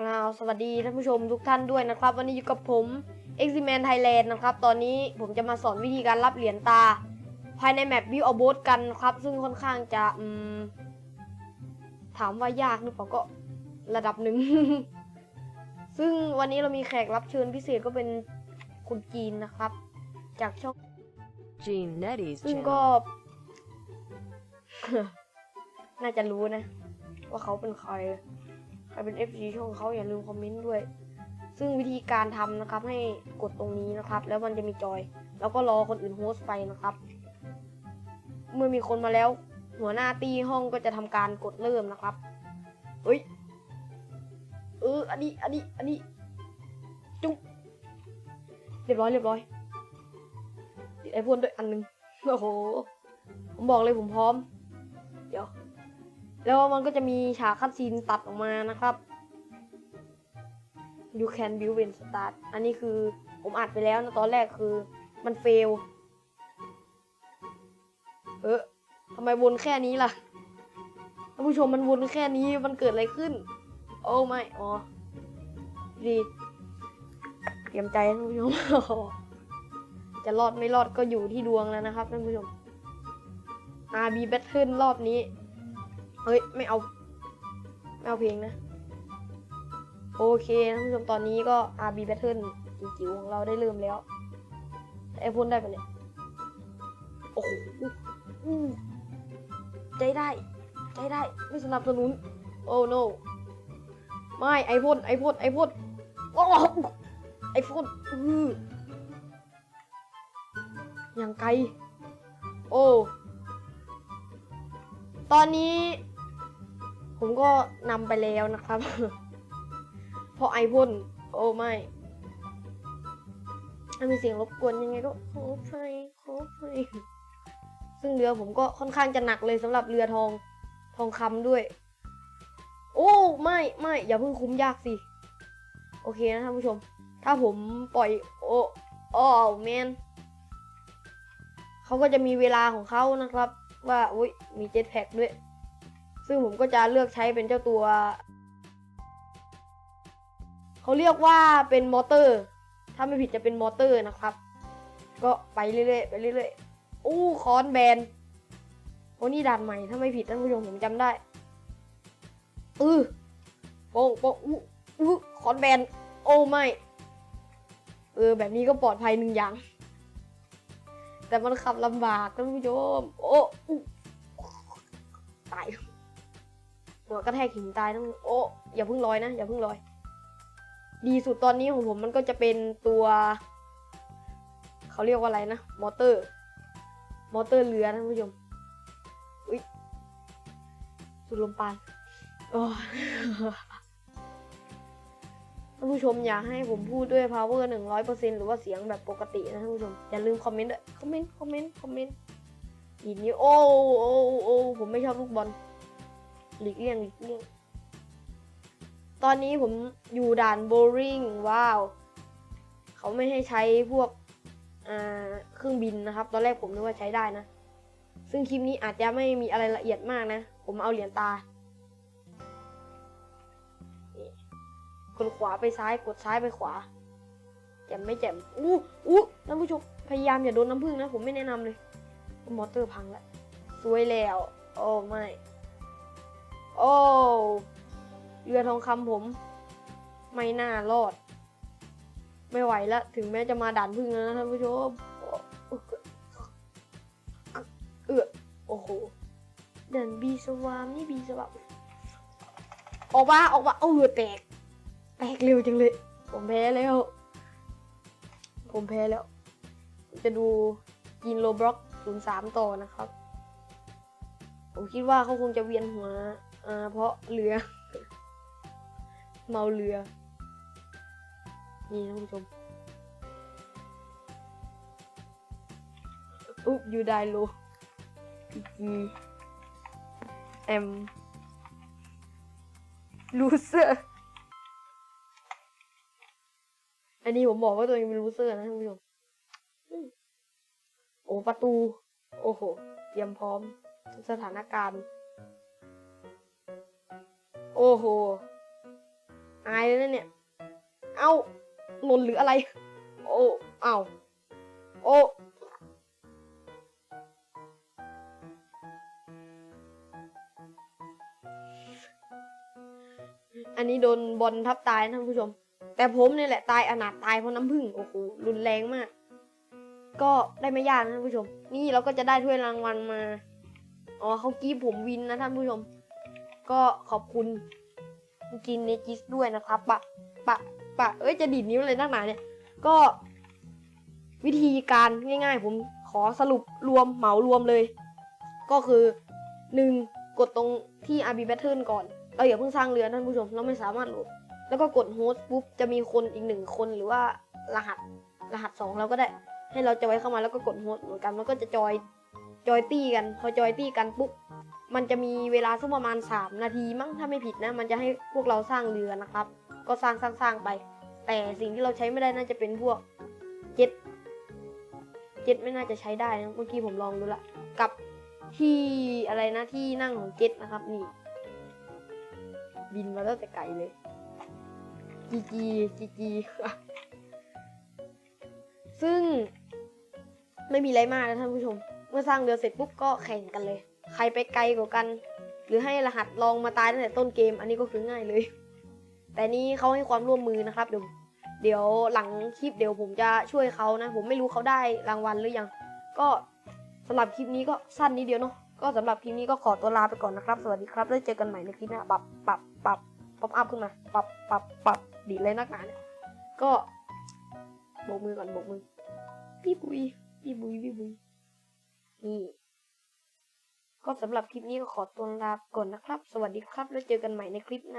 กล่าวสวัสดีท่านผู้ชมทุกท่านด้วยนะครับ วันนี้อยู่กับผม x m a n Thailand นะครับ ตอนนี้ผมจะมาสอนวิธีการรับเหรียญตา ภายในแมปวิวอ b บ t กันนะครับ ซึ่งค่อนข้างจะอืมถามว่ายากหรือเปล่าก็ระดับหนึ่ง ซึ่งวันนี้เรามีแขกรับเชิญพิเศษก็เป็นคุณจีนนะครับ จากช่อง Gene Netty's ซึ่ง channel. ก็ น่าจะรู้นะ ว่าเขาเป็นใคร ใครเป็น FG ช่องเขาอย่าลืมคอมเมนต์ด้วย ซึ่งวิธีการทำนะครับให้กดตรงนี้นะครับ แล้วมันจะมีจอย แล้วก็รอคนอื่นโฮสไปนะครับ เมื่อมีคนมาแล้ว หัวหน้าตีห้องก็จะทำการกดเริ่มนะครับเฮ้ยเอออันนี้อันนี้อันนี้จุ๊บเรียบร้อยเรียบร้อยติดไอพ่นด้วยอันหนึงโอ้โหผมบอกเลยผมพร้อม แล้วมันก็จะมีฉากคัดซีนตัดออกมานะครับ you can build when start อันนี้คือผมอัดไปแล้วนะตอนแรกคือมันเฟล เออทำไมวนแค่นี้ล่ะท่านผู้ชมมันวนแค่นี้มันเกิดอะไรขึ้น โอ้ไม่ อ๋อ ดีเตรียมใจท่านผู้ชม จะรอดไม่รอดก็อยู่ที่ดวงแล้วนะครับท่านผู้ชม RB Battle รอบนี้ เฮ้ย ไม่เอา ไม่เอาเพลงนะ โอเคท่านผู้ชมตอนนี้ก็ RB Battle จิ๋วของเราได้เริ่มแล้วไอพ่นได้ปะเนี่ย โอ้โหใจได้ ใจได้ ไม่สนับสนุน โอ้ no ไม่ไอพ่นไอพ่นไอพ่นโอ้ไอพ่นอืออย่างไกล โอ้ ตอนนี้ ผมก็นำไปแล้วนะครับเพราะไอพ่นโอ้ไม่ถ้ามีเสียงรบกวนยังไงก็ขออภัยขออภัยซึ่งเรือผมก็ค่อนข้างจะหนักเลยสำหรับเรือทองทองคำด้วย โอ้ไม่ไม่อย่าเพิ่งคุ้มยากสิ โอเคนะท่านผู้ชม ถ้าผมปล่อย โอ้โอ้แมนเขาก็จะมีเวลาของเขานะครับ ว่าอุ้ยมีเจ็ตแพ็กด้วย ซึ่งผมก็จะเลือกใช้เป็นเจ้าตัว เขาเรียกว่าเป็นมอเตอร์ ถ้าไม่ผิดจะเป็นมอเตอร์นะครับ ก็ไปเรื่อยๆไปเรื่อยๆอู้คอนแบนโอ้นี่ด่านใหม่ถ้าไม่ผิดท่านผู้ชมผมจำได้อือโป้งโป้งอู้อู้คอนแบนโอ้ไม่เออแบบนี้ก็ปลอดภัยหนึ่งอย่าง แต่มันขับลำบากท่านผู้ชม โอ้อตาย หัวกระแทกหินตายทั้งโอ้อย่าเพิ่งลอยนะอย่าเพิ่งลอย ดีสุดตอนนี้ของผมมันก็จะเป็นตัว เขาเรียกว่าอะไรนะมอเตอร์ มอเตอร์เรือนะท่านผู้ชมอุ้ยสุดลมปานโอ้ท่านผู้ชมอยากให้ผมพูดด้วย power หนึ่งร้อยเปอร์เซ็นหรือว่าเสียงแบบปกตินะท่านผู้ชม อย่าลืมคอมเมนต์ด้วย คอมเมนต์ คอมเมนต์ คอมเมนต์อีกนี้โอ้โอ้โอ้ผมไม่ชอบลูกบอล หลีกเลี่ยงหลีกเลี่ยง ตอนนี้ผมอยู่ด่านโบริงว้าว เขาไม่ให้ใช้พวกเครื่องบินนะครับ ตอนแรกผมนึกว่าใช้ได้นะ ซึ่งคลิปนี้อาจจะไม่มีอะไรละเอียดมากนะ ผมเอาเหรียญตา กดขวาไปซ้าย กดซ้ายไปขวาแจ่มไม่แจ่มอู้อู้ท่านผู้ชม พยายามอย่าโดนน้ำผึ้งนะ ผมไม่แนะนำเลย มอเตอร์พังแล้ว สวยแล้ว โอ้ไม่ โอ้เรือทองคำผม ไม่น่ารอด ไม่ไหวแล้วถึงแม้จะมาด่านพึ่งแล้วนะท่านผู้ชมเออโอ้โหด่านบีสวามนี่บีสวามออกมาออกมาเออแตก แตกเร็วจังเลย ผมแพ้แล้ว ผมแพ้แล้ว จะดูยินโลบล็อกศูนสามต่อนะครับ ผมคิดว่าเขาคงจะเวียนหัว อ่าเพราะเรือ เมาเรือ นี่ท่านผู้ชมอุ๊บยูไดโลพีจีเอ็มลูเซอร์ อันนี้ผมบอกว่าตัวเองเป็นลูเซอร์นะท่านผู้ชมโอ้ประตู โอ้โห เตรียมพร้อมสถานการณ์ โอ้โห อายเลยนะเนี่ย เอ้าหล่นหรืออะไร โอ้ เอ้า โอ้อันนี้โดนบอลทับตายนะท่านผู้ชม แต่ผมเนี่ยแหละตายอนาถตายเพราะน้ำผึ้งโอ้โหรุนแรงมาก ก็ได้ไม่ยากนะท่านผู้ชม นี่เราก็จะได้ถ้วยรางวัลมา อ๋อเขากี้ผมวินนะท่านผู้ชม ก็ขอบคุณจินเนจิสด้วยนะครับ ปะ ปะ ปะ เอ้ย จะดีดนิ้วเลยนักหนาเนี่ย ก็วิธีการง่ายๆ ผมขอสรุปรวมเหมารวมเลย ก็คือหนึ่งกดตรงที่ RB Pattern ก่อน เราอย่าเพิ่งสร้างเรือท่านผู้ชม เราไม่สามารถโหลด แล้วก็กดโฮสต์ปุ๊บ จะมีคนอีกหนึ่งคนหรือว่ารหัสรหัสสองเราก็ได้ ให้เราจอยเข้ามาแล้วก็กดโฮสต์เหมือนกัน มันก็จะจอยจอยตี้กัน พอจอยตี้กันปุ๊บ มันจะมีเวลาสักประมาณ 3 นาทีมั้งถ้าไม่ผิดนะ มันจะให้พวกเราสร้างเรือนะครับ ก็สร้างสร้างสร้างไป แต่สิ่งที่เราใช้ไม่ได้น่าจะเป็นพวกเจ็ตเจ็ตไม่น่าจะใช้ได้นะเมื่อกี้ผมลองดูละกับที่อะไรนะที่นั่งของเจ็ตนะครับนี่ บินมาตั้งแต่ไกลเลยจีจีจีจีซึ่งไม่มีอะไรมากนะท่านผู้ชม เมื่อสร้างเรือเสร็จปุ๊บก็แข่งกันเลย รไปไกลกว่ากัน หรือให้รหัสลองมาตายตั้งแต่ต้นเกม อันนี้ก็คือง่ายเลย แต่นี่เขาให้ความร่วมมือนะครับเดี๋ยวเดี๋ยวหลังคลิปเดี๋ยวผมจะช่วยเขานะ ผมไม่รู้เขาได้รางวัลหรือยัง ก็สำหรับคลิปนี้ก็สั้นนิดเดียวเนาะก็สำหรับคลิปนี้ก็ขอตัวลาไปก่อนนะครับ สวัสดีครับแล้วเจอกันใหม่ในคลิปหน้าปรับปรับปรับปรับอัพขึ้นมาปรับปรับปรับดีเลยนักหนาเนี่ยก็โบกมือก่อนโบกมือพี่บุยพี่บุยพี่บุยนี่ ก็สำหรับคลิปนี้ก็ขอตัวลาก่อนนะครับ สวัสดีครับ แล้วเจอกันใหม่ในคลิปหน้า